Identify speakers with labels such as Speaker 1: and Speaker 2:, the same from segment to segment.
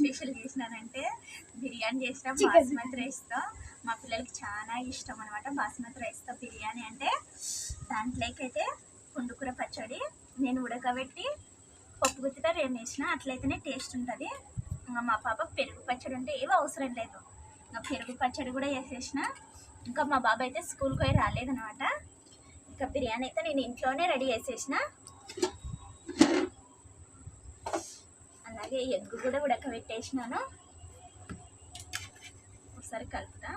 Speaker 1: Special చేసినానంటే biryani చేసిన. బాస్మతి రైస్తో. మా పిల్లలకి చాలా ఇష్టం అనమాట బాస్మతి రైస్తో బిర్యానీ అంటే. దాంట్లోకి అయితే పుండుకూర పచ్చడి నేను ఉడకబెట్టి పప్పు గుత్తితో రేపు వేసిన అట్లయితేనే టేస్ట్ ఉంటుంది. ఇంకా మా పాప పెరుగు పచ్చడి ఉంటే ఏవి అవసరం లేదు. ఇంకా పెరుగు పచ్చడి కూడా వేసేసిన. ఇంకా మా బాబు అయితే స్కూల్కి పోయి రాలేదనమాట ఇంకా బిర్యానీ అయితే నేను ఇంట్లోనే రెడీ చేసేసిన. అలాగే ఎగ్ కూడా ఉడకబెట్టేసినాను. ఒకసారి కలుపుతా.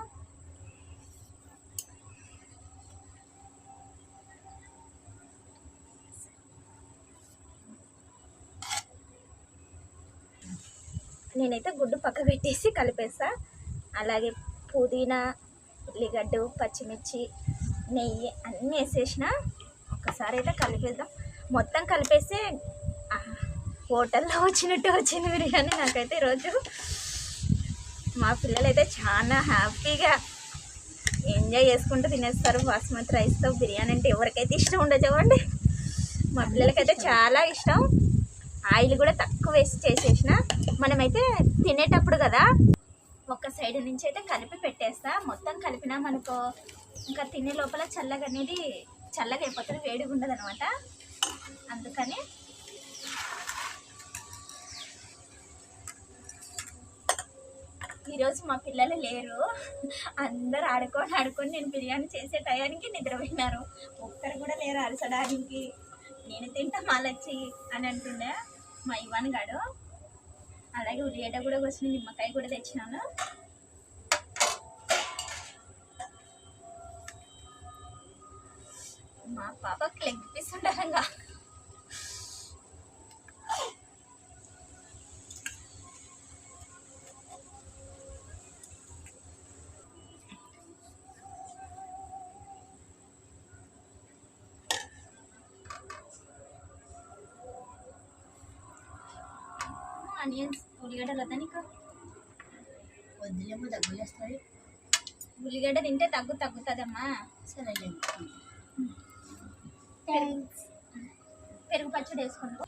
Speaker 1: నేనైతే గుడ్డు పక్క పెట్టేసి కలిపేస్తా. అలాగే పుదీనా ఉల్లిగడ్డ పచ్చిమిర్చి నెయ్యి అన్నీ వేసేసిన. ఒకసారి అయితే కలిపేద్దాం. మొత్తం కలిపేస్తే హోటల్లో వచ్చినట్టు వచ్చింది బిర్యానీ నాకైతే ఈరోజు. మా పిల్లలైతే చాలా హ్యాపీగా ఎంజాయ్ చేసుకుంటూ తినేస్తారు బాస్మతి రైస్తో. బిర్యానీ అంటే ఎవరికైతే ఇష్టం ఉండదు చూడండి. మా పిల్లలకైతే చాలా ఇష్టం. ఆయిల్ కూడా తక్కువ వేసి చేసేసిన. మనమైతే తినేటప్పుడు కదా ఒక సైడ్ నుంచి అయితే కలిపి పెట్టేస్తా. మొత్తం కలిపినామనుకో ఇంకా తినే లోపల చల్లగా అనేది చల్లగా అయిపోతుంది వేడిగా ఉండదు అనమాట అందుకని ఈరోజు మా పిల్లలు లేరు. అందరు ఆడుకొని ఆడుకొని నేను బిర్యానీ చేసే టయానికి నిద్రపోయినారు. ఒక్కరు కూడా లేరు అరచడానికి నేను తింటా మాలచ్చి అని అంటుండే మా ఇవాన్ గాడు. అలాగే ఉల్లిగడ్డ కూడా వచ్చిన నిమ్మకాయ కూడా తెచ్చినాను. మా పాపకు లెగ్ పీస్ ఆనియన్స్ ఉల్లిగడ్డలు వద్దా నీకు
Speaker 2: వద్దులేమో దగ్గులేస్తుంది
Speaker 1: ఉల్లిగడ్డ తింటే తగ్గు తగ్గుతుందమ్మా
Speaker 2: సరే
Speaker 1: థ్యాంక్స్ పెరుగు పచ్చడి వేసుకుంటా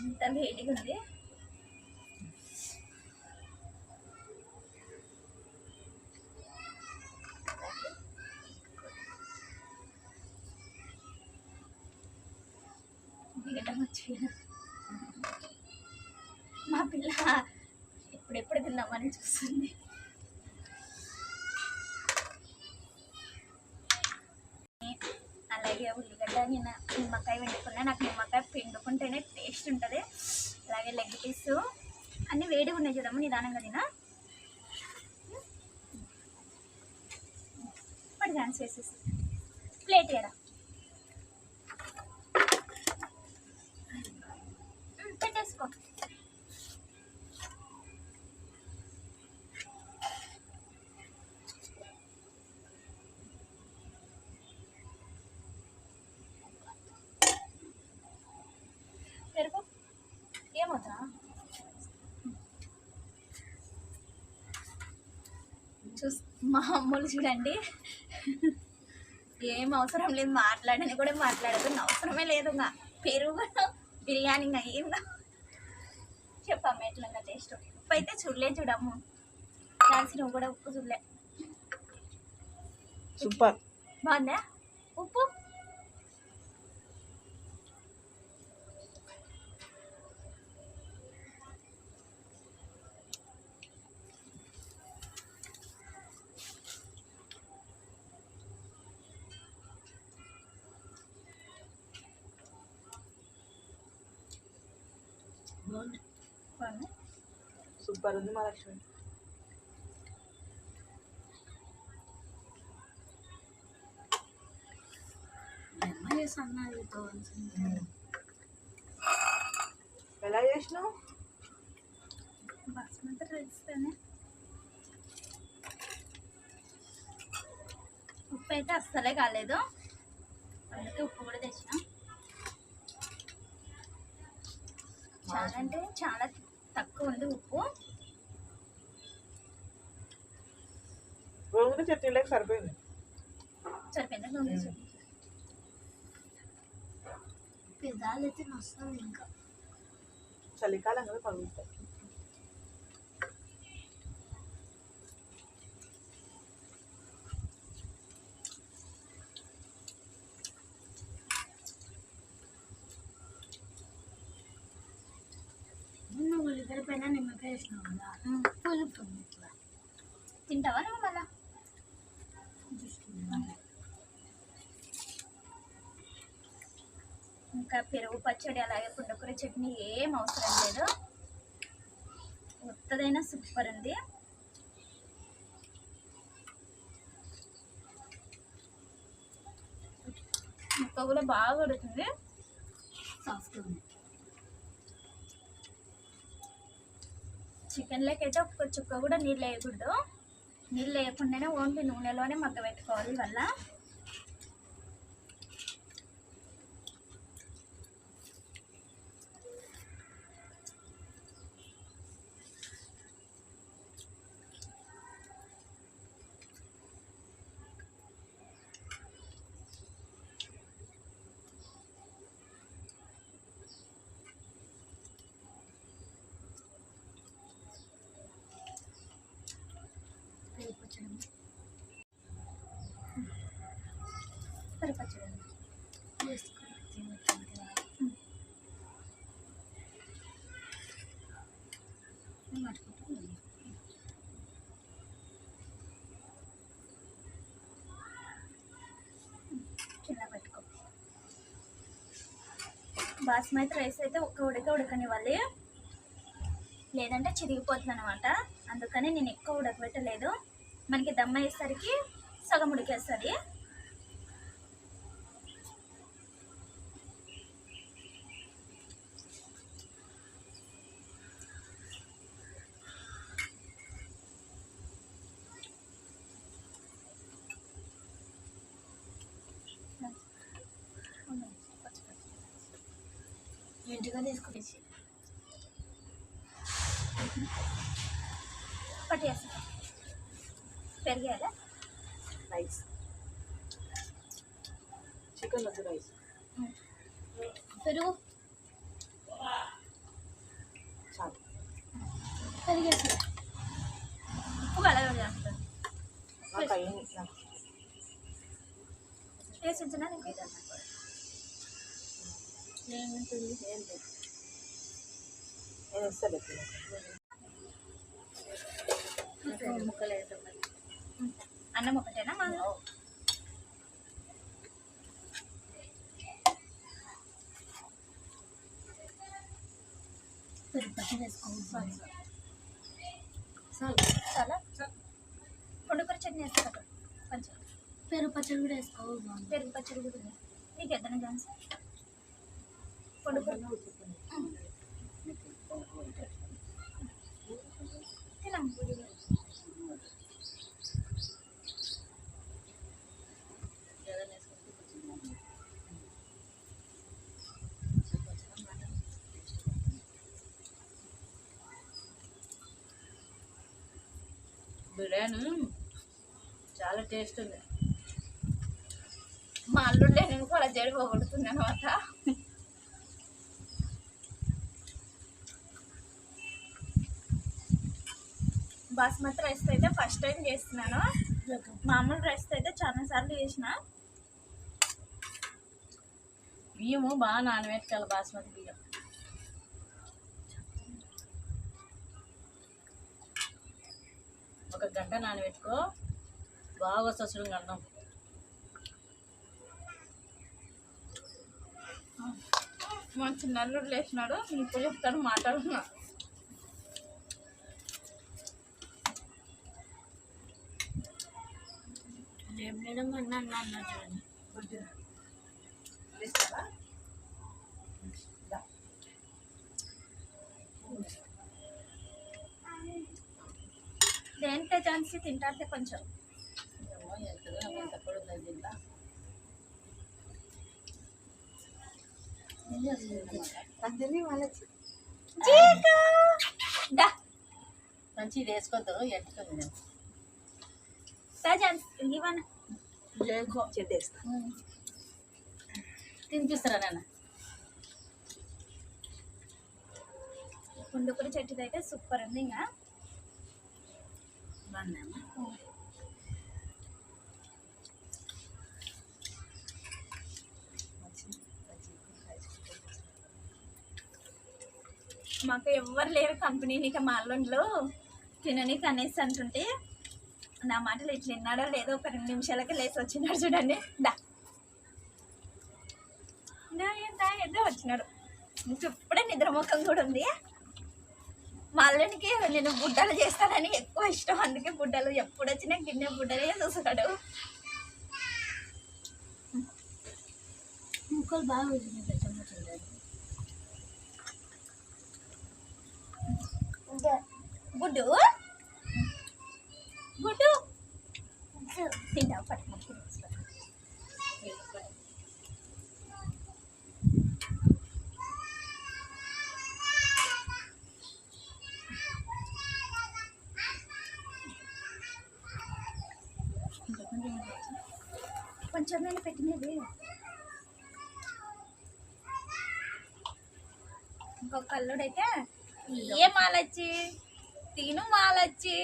Speaker 1: అంత వేడిగా ఉంది ఎప్పుడెప్పుడు చూస్తుంది. అలాగే ఉల్లిగడ్డ నేను నిమ్మకాయ వండుకున్నా. నాకు నిమ్మకాయ పిండుకుంటేనే టేస్ట్ ఉంటుంది. అలాగే లెగ్ పీస్ అన్నీ వేడిగా ఉన్నాయి చూడము నిదానంగా తిన. ఇప్పుడు డాన్స్ చేసేసి ప్లేట్ ఎడా చూస్ మా అమ్మలు చూడండి. ఏం అవసరం లేదు మాట్లాడని కూడా మాట్లాడదు అవసరమే లేదు ఇంకా. పెరుగు బిర్యానీ ఇంకా ఏం చెప్పమ్మ ఎట్లా టేస్ట్ ఉప్పు అయితే చూడలే చూడమ్ము. నువ్వు కూడా ఉప్పు చూడలే.
Speaker 3: సూపర్.
Speaker 1: బాగుందా? ఉప్పు బాగుందా
Speaker 3: సూపర్ ఉంది మా లక్ష్మి. ఎలా చేసినావు?
Speaker 1: బాస్మతి రైస్తేనే ఉప్పు అయితే అస్సలే కాలేదు. అందుకే ఉప్పు కూడా తెచ్చిన. చాలా అంటే చాలా తక్కువ ఉంది ఉప్పు.
Speaker 3: గోంగూర చట్నీలోకి సరిపోయింది.
Speaker 1: సరిపోయిందా? గోంగూర చట్నీ?
Speaker 2: పెదాలు అయితే వస్తుంది ఇంకా.
Speaker 3: చలికాలం కదా పగులుతాయి
Speaker 2: నువ్వు ఉల్లిగడ్డ పైన కదా పులుపు
Speaker 1: తింటావా నువ్వు మళ్ళా? ఇంకా పెరుగు పచ్చడి అలాగే పుండకూర చట్నీ ఏం అవసరం లేదు. కొత్తదైనా సూపర్ ఉంది. ముక్క కూడా బాగా పడుతుంది
Speaker 2: సాఫ్ట్ ఉంది.
Speaker 1: చికెన్ అయితే ఒక్క చుక్క కూడా నీళ్ళు వేయకూడదు. నీళ్ళు వేయకుండానే ఓన్లీ నూనెలోనే మగ్గ పెట్టుకోవాలి వల్ల
Speaker 2: పెరుగు
Speaker 1: పెట్టుకో. బాస్మతి రైస్ అయితే ఒక్క ఉడక ఉడకనివ్వాలి. లేదంటే చిరిగిపోతుంది అనమాట అందుకని నేను ఎక్కువ ఉడకబెట్టలేదు. మనకి దమ్ అయ్యేసరికి సగం ఉడికేస్తుంది.
Speaker 2: ఇంటిగా తీసుకొచ్చి.
Speaker 1: పట్టేస్తా. పెరిగేయాలా
Speaker 3: రైస్ చికెన్ వద్దు రైస్
Speaker 1: పెరుగు
Speaker 3: చాలు
Speaker 1: పెరిగేసి ఉప్పు కలగదు చేస్తుంది
Speaker 3: నాకు అయ్యింది నాకు
Speaker 1: వేసి ఉంచినా నీకు ఇదన్నా
Speaker 2: ఏముంటుంది ఏం లేదు
Speaker 3: నేను ఇస్తాను ఎప్పుడు
Speaker 2: ముక్కలు వేద్దాం మరి.
Speaker 1: అన్నం ఒకటేనా మా
Speaker 2: వేసుకోవాలి. చాలు.
Speaker 1: చాలా పుండుకూర చట్నీ వేస్తా కొంచెం.
Speaker 2: పెరుగు పచ్చడి కూడా వేసుకోవాలి
Speaker 1: పెరుగు పచ్చడి కూడా నీకు ఎద్దన ఛాన్స్ తినం
Speaker 2: బిర్యానీ చాలా టేస్ట్ ఉంది.
Speaker 1: మా అల్లుండే నేను కూడా జడిపోగొడుతుంది అనమాట బాస్మతి రైస్ అయితే ఫస్ట్ టైం చేస్తున్నాను. మామూలు రైస్ అయితే చాలా సార్లు చేసిన.
Speaker 2: బియ్యము బాగా నానబెట్టుకోవాలి బాస్మతి ఒక గంట నానబెట్టుకో. బాగా వస్తుంది చూడు అన్నం.
Speaker 1: మా చిన్న అల్లుడు లేచినాడు. ఇప్పుడు చెప్తాడు మాట్లాడుతున్నా.
Speaker 2: రేపు మేడం అన్న అన్న అన్న చూడండి.
Speaker 1: దేంట్లో ఛాన్స్ తింటాడితే కొంచెం.
Speaker 2: మంచి ఎట్టుకుంది తినిపిస్తారా నాన్న?
Speaker 1: చెట్టుది అయితే సూపర్ ఉంది ఇంకా. మాకు ఎవ్వరు లేరు కంపెనీని ఇక మా అల్లుండ్లు తిననీకి అనేసి అంటుంటే నా మాటలు ఇట్లా విన్నాడో లేదో ఒక రెండు నిమిషాలకి లేచి వచ్చినాడు చూడండి. దా. దా, వచ్చినాడు. ఇంక ఇప్పుడే నిద్రముఖం కూడా ఉంది. మా అల్లునికి నేను బుడ్డలు చేస్తానని ఎక్కువ ఇష్టం. అందుకే బుడ్డలు ఎప్పుడు వచ్చినా గిన్నె బుడ్డలే చూస్తాడు.
Speaker 2: ముక్కలు బాగా వచ్చినాయి
Speaker 1: గుడ్డు? గుడ్డు. తింటావు? పట్టుకుంటు
Speaker 2: కొంచెం
Speaker 1: నేను పెట్టినది ఇంకొక అల్లుడైతే ఏ మాలచ్చి? తిను మాలచ్చి.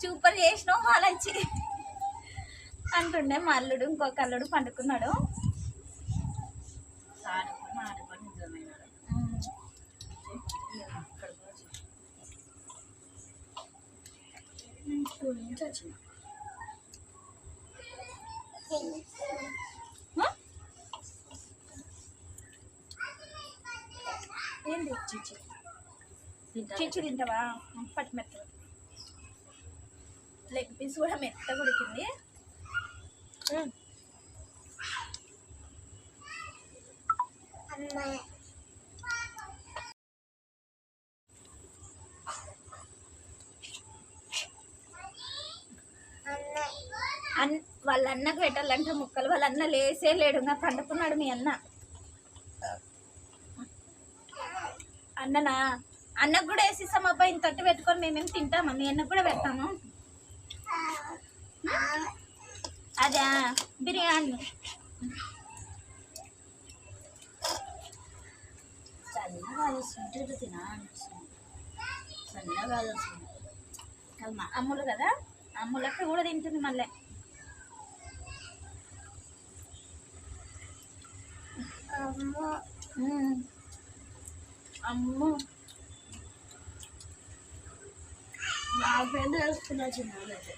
Speaker 1: చూపర్ చేసినావు మాలచ్చి. అంటుండే మా అల్లుడు ఇంకొక అల్లుడు పండుకున్నాడు.
Speaker 2: ఆడుకొని నిజమైనాడు ఇక్కడ కూడా చూడు. నేను స్కూల్ నుంచి వచ్చిన
Speaker 1: ఆ? ఏంది
Speaker 2: చిచ్చి తింటా.
Speaker 1: చిచ్చు తింటావా? పట్టి మెత్త లెగ్ పీస్ కూడా మెత్త ఉడికింది. అమ్మాయి వాళ్ళ అన్నకు పెట్టాలంటే ముక్కలు. వాళ్ళ అన్న లేసే లేడు. ఇంకా పండుకున్నాడు మీ అన్న. అన్ననా అన్నకు కూడా వేసిస్తాం అబ్బాయి ఇంత తట్టు పెట్టుకొని మేమేం తింటామా? మీ అన్నకు కూడా పెడతాము? అదే బిర్యానీ.
Speaker 2: తినా
Speaker 1: అమ్ములు కదా? అమ్ములక్క కూడా తింటుంది మళ్ళీ. అమ్మ
Speaker 2: అమ్మో. నా ఫ్రెండ్ వేసుకున్నా చిన్నదైతే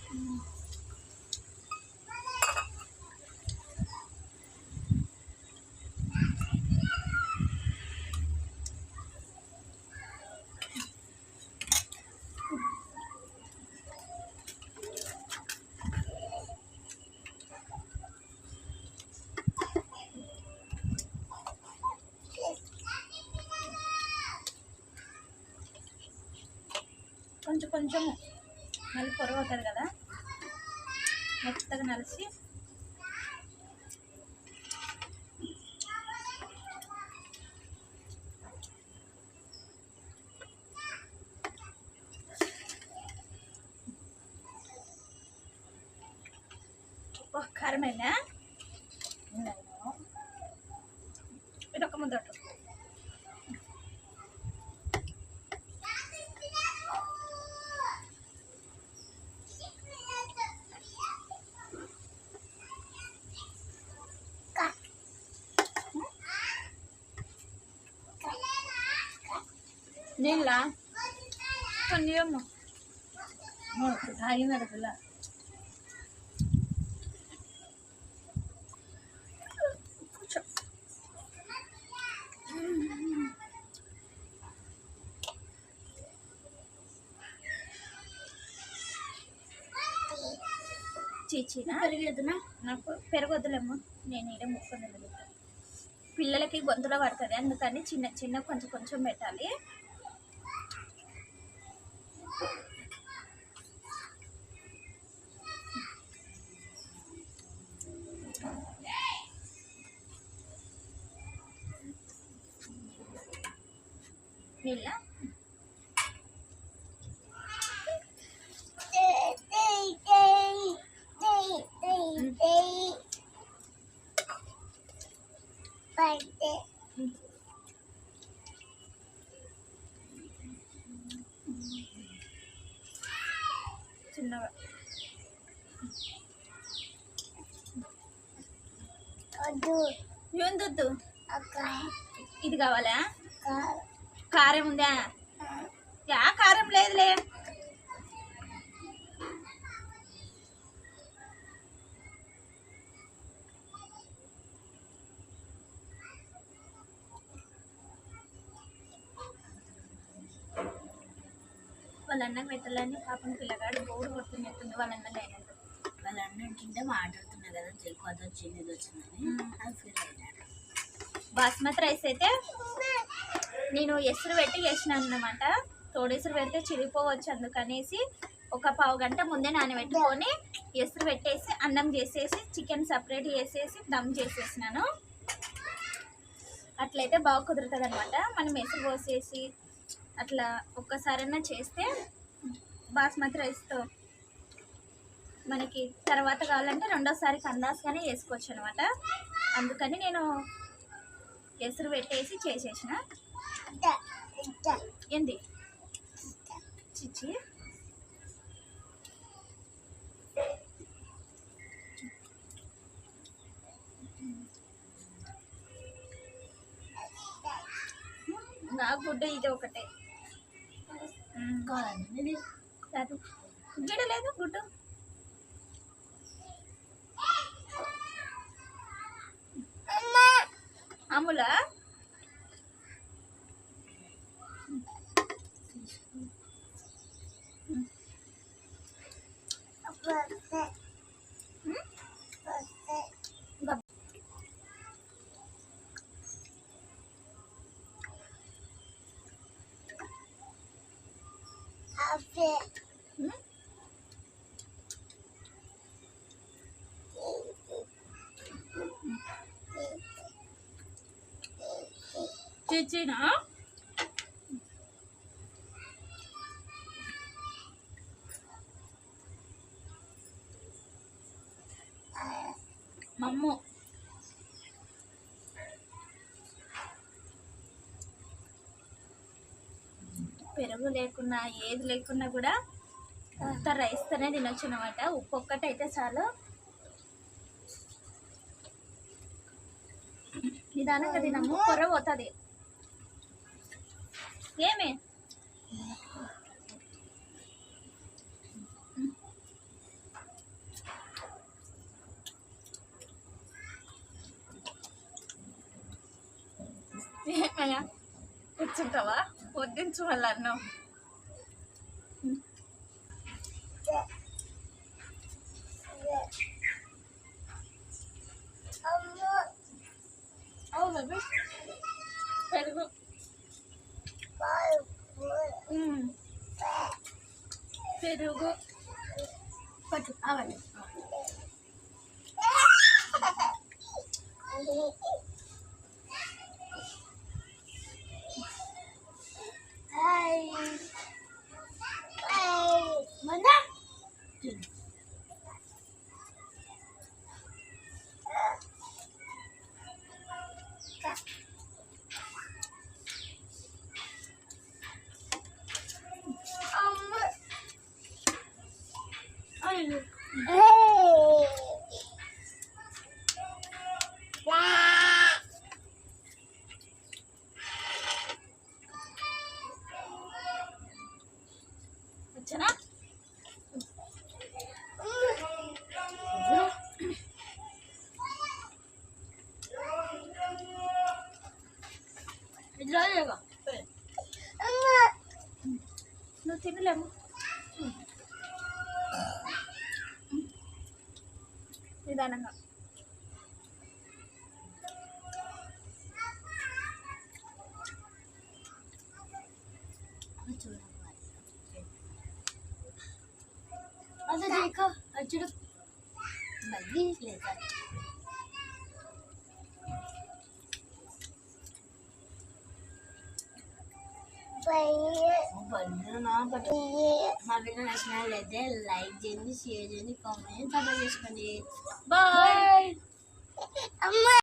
Speaker 1: కొంచెం కొంచెం మళ్ళీ పొరవ అవుతుంది కదా మెత్తగా నలిసి అబ్బా, కారమేనా ఇది ఒక ముద్ద పెట్టు. నీళ్ళ కొన్ని ఏమో
Speaker 2: పిల్ల
Speaker 1: కూర్చో చీచీనా
Speaker 2: పెరిగేదినా?
Speaker 1: నాకు పెరగొద్దులేమ్మా. నేను ఈడ ముక్కొని పిల్లలకి గొంతులో పడుతుంది. అందుకని చిన్న చిన్న కొంచెం కొంచెం పెట్టాలి. చిన్నగా. ఏం దుద్దు ఇది కావాలా? కారం. ఉందా? యా కారం లేదులే. వాళ్ళ అన్నకు పెట్టాలని పాపం పిల్లగాడు బోర్డు కొడుతున్నట్టుంది వాళ్ళ అన్న లేనందుకు
Speaker 2: వాళ్ళ అన్నింటింటే మాట్లాడుతున్నా కదా చెక్కు అది వచ్చింది ఇది వచ్చిందని. అది ఫీల్ అయినాడు.
Speaker 1: బాస్మతి రైస్ అయితే నేను ఎసురు పెట్టి చేసినాను అనమాట తోడెసురు పెడితే చిరిగిపోవచ్చు అందుకనేసి ఒక పావు గంట ముందే నానబెట్టుకొని ఎసురు పెట్టేసి అన్నం చేసేసి చికెన్ సపరేట్ చేసేసి దమ్ చేసేసినాను. అట్లయితే బాగా కుదురుతుంది అనమాట మనం ఎసురు పోసేసి అట్లా ఒక్కసారైనా చేస్తే బాస్మతి రైస్తో మనకి తర్వాత కావాలంటే రెండోసారి కందాస్గానే చేసుకోవచ్చు అనమాట అందుకని నేను ఎసురు పెట్టేసి చేసేసిన. ఏంది? చిచ్చి. నా గుడ్డ ఇది ఒకటే
Speaker 2: ఇది
Speaker 1: గిడ లేదు గుడ్డు అమ్ములా? చిచ్చినా మమ్ము పెరుగు లేకున్నా ఏది లేకున్నా కూడా అంత రైస్తోనే తినొచ్చు అనమాట ఉప్పు ఒక్కటైతే చాలు. నిదానంగా తినము కొర్ర పోతుంది. ఏమి? ఏమయ్యా? కూర్చుంటావా? వడ్డించు మళ్ళీ అన్నం. అవును బేబీ పెరుగు. పెరుగు
Speaker 2: పట్టు అవండి మందా అయ్యో
Speaker 1: నువ్వు తినలేము నిదానంగా
Speaker 2: అదే See Eleni in the comments. Bye!
Speaker 1: Bye!